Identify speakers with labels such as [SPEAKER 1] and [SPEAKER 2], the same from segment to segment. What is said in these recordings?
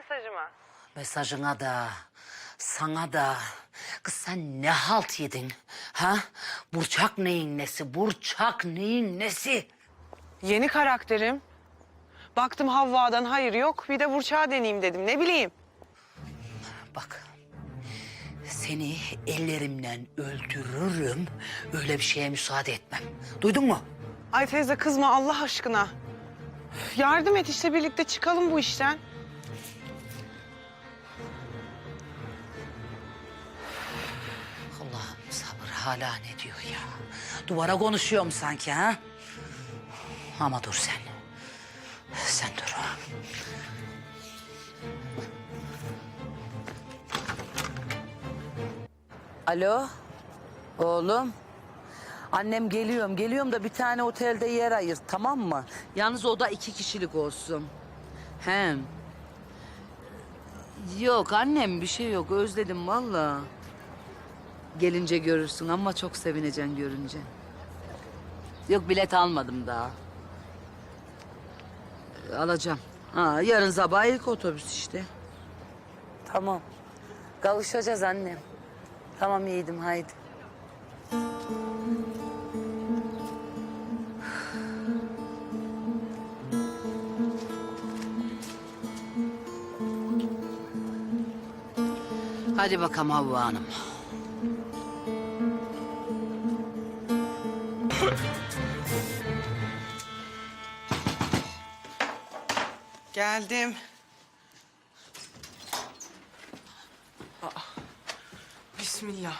[SPEAKER 1] mesajıma.
[SPEAKER 2] Mesajına da, sana da. Kız sen ne halt yedin? Ha? Burçak neyin nesi? Burçak neyin nesi?
[SPEAKER 1] Yeni karakterim. Baktım Havva'dan hayır yok. Bir de Burçak'a deneyeyim dedim. Ne bileyim.
[SPEAKER 2] Bak. Seni ellerimle öldürürüm. Öyle bir şeye müsaade etmem. Duydun mu?
[SPEAKER 1] Ay teyze kızma Allah aşkına. Yardım et işte birlikte çıkalım bu işten.
[SPEAKER 2] Hala ne diyor ya? Duvara konuşuyorum sanki ha? Ama dur sen. Sen dur.
[SPEAKER 3] Alo, oğlum. Annem geliyorum, geliyorum da bir tane otelde yer ayır, tamam mı? Yalnız o da iki kişilik olsun. Hem. Yok annem bir şey yok, özledim valla. Gelince görürsün ama çok sevineceksin görünce. Yok bilet almadım daha. Ee, Alacağım. Ha, yarın sabah ilk otobüs işte. Tamam. Kavuşacağız annem. Tamam yiğidim haydi.
[SPEAKER 2] Hadi bakalım Havva Hanım.
[SPEAKER 1] Geldim. Aa, Bismillah.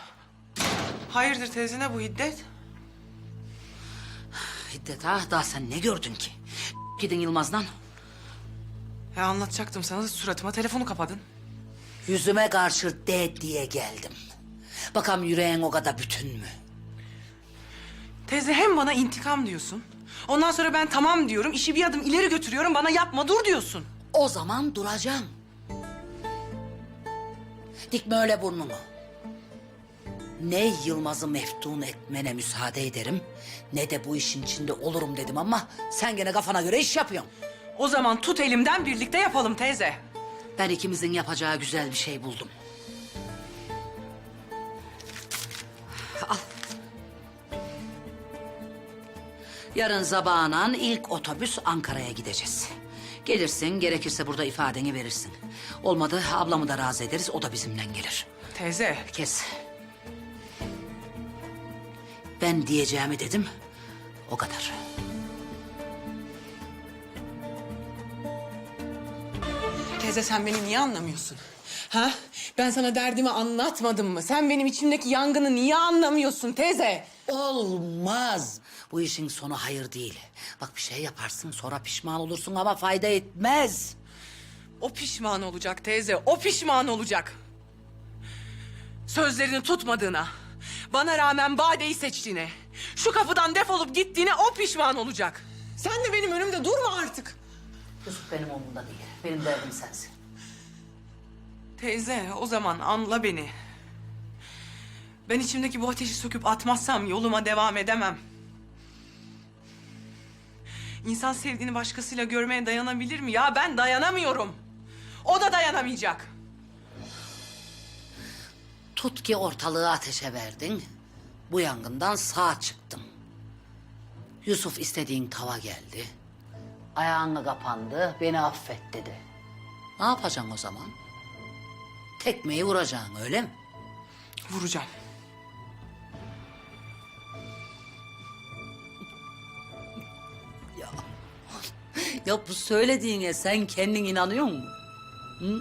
[SPEAKER 1] Hayırdır teyze ne bu hiddet?
[SPEAKER 2] Hiddet ha daha sen ne gördün ki? Gidin Yılmaz'dan.
[SPEAKER 1] Ya anlatacaktım sana suratıma telefonu kapadın.
[SPEAKER 2] Yüzüme karşı de diye geldim. Bakalım yüreğin o kadar bütün mü?
[SPEAKER 1] Teyze hem bana intikam diyorsun. Ondan sonra ben tamam diyorum. işi bir adım ileri götürüyorum. Bana yapma dur diyorsun.
[SPEAKER 2] O zaman duracağım. Dikme öyle burnunu. Ne Yılmaz'ı meftun etmene müsaade ederim... ...ne de bu işin içinde olurum dedim ama... ...sen gene kafana göre iş yapıyorsun.
[SPEAKER 1] O zaman tut elimden birlikte yapalım teyze.
[SPEAKER 2] Ben ikimizin yapacağı güzel bir şey buldum. Yarın sabahından ilk otobüs Ankara'ya gideceğiz. Gelirsin, gerekirse burada ifadeni verirsin. Olmadı ablamı da razı ederiz, o da bizimle gelir.
[SPEAKER 1] Teyze
[SPEAKER 2] Kes. Ben diyeceğimi dedim, o kadar.
[SPEAKER 1] Teyze sen beni niye anlamıyorsun? Ha? Ben sana derdimi anlatmadım mı? Sen benim içimdeki yangını niye anlamıyorsun teyze?
[SPEAKER 2] Olmaz. Bu işin sonu hayır değil. Bak bir şey yaparsın sonra pişman olursun ama fayda etmez.
[SPEAKER 1] O pişman olacak teyze, o pişman olacak. Sözlerini tutmadığına, bana rağmen Bade'yi seçtiğine, şu kapıdan defolup gittiğine o pişman olacak. Sen de benim önümde durma artık.
[SPEAKER 2] Yusuf benim umurumda değil. Benim derdim sensin.
[SPEAKER 1] Teyze, o zaman anla beni. Ben içimdeki bu ateşi söküp atmazsam yoluma devam edemem. İnsan sevdiğini başkasıyla görmeye dayanabilir mi? Ya ben dayanamıyorum. O da dayanamayacak.
[SPEAKER 2] Tut ki ortalığı ateşe verdin. Bu yangından sağ çıktım. Yusuf istediğin tava geldi. Ayağına kapandı, beni affet dedi. Ne yapacaksın o zaman? Tekmeyi vuracaksın öyle mi?
[SPEAKER 1] Vuracağım.
[SPEAKER 2] Ya bu söylediğine sen kendin inanıyor musun? Hı?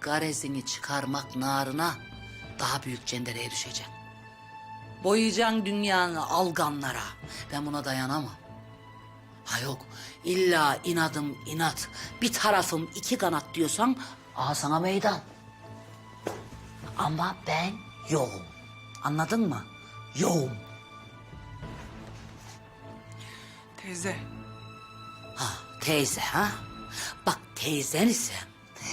[SPEAKER 2] Garezini çıkarmak narına daha büyük cendereye düşeceksin. Boyayacaksın dünyanı alganlara. Ben buna dayanamam. Ha yok illa inadım inat. Bir tarafım iki kanat diyorsan aha sana meydan. Ama ben yoğum. Anladın mı? Yoğum.
[SPEAKER 1] Teyze.
[SPEAKER 2] Ha teyze ha? Bak teyzen ise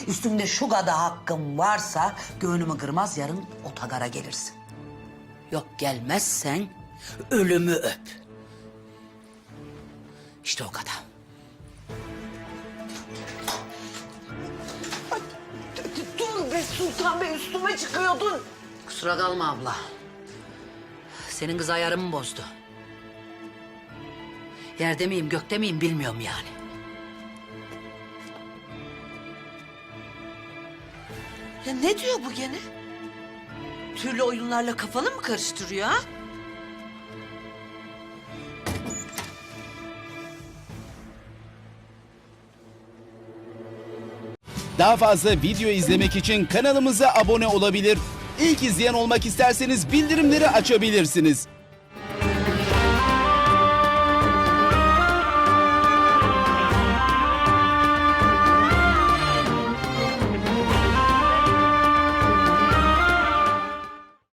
[SPEAKER 2] üstümde şu kadar hakkım varsa gönlümü kırmaz yarın otogara gelirsin. Yok gelmezsen ölümü öp. İşte o kadar.
[SPEAKER 3] Dur be Sultan Bey üstüme çıkıyordun.
[SPEAKER 2] Kusura kalma abla. Senin kız ayarımı bozdu. Yerde miyim gökte miyim bilmiyorum yani.
[SPEAKER 3] Ya ne diyor bu gene? Türlü oyunlarla kafanı mı karıştırıyor ha?
[SPEAKER 4] Daha fazla video izlemek için kanalımıza abone olabilir. İlk izleyen olmak isterseniz bildirimleri açabilirsiniz.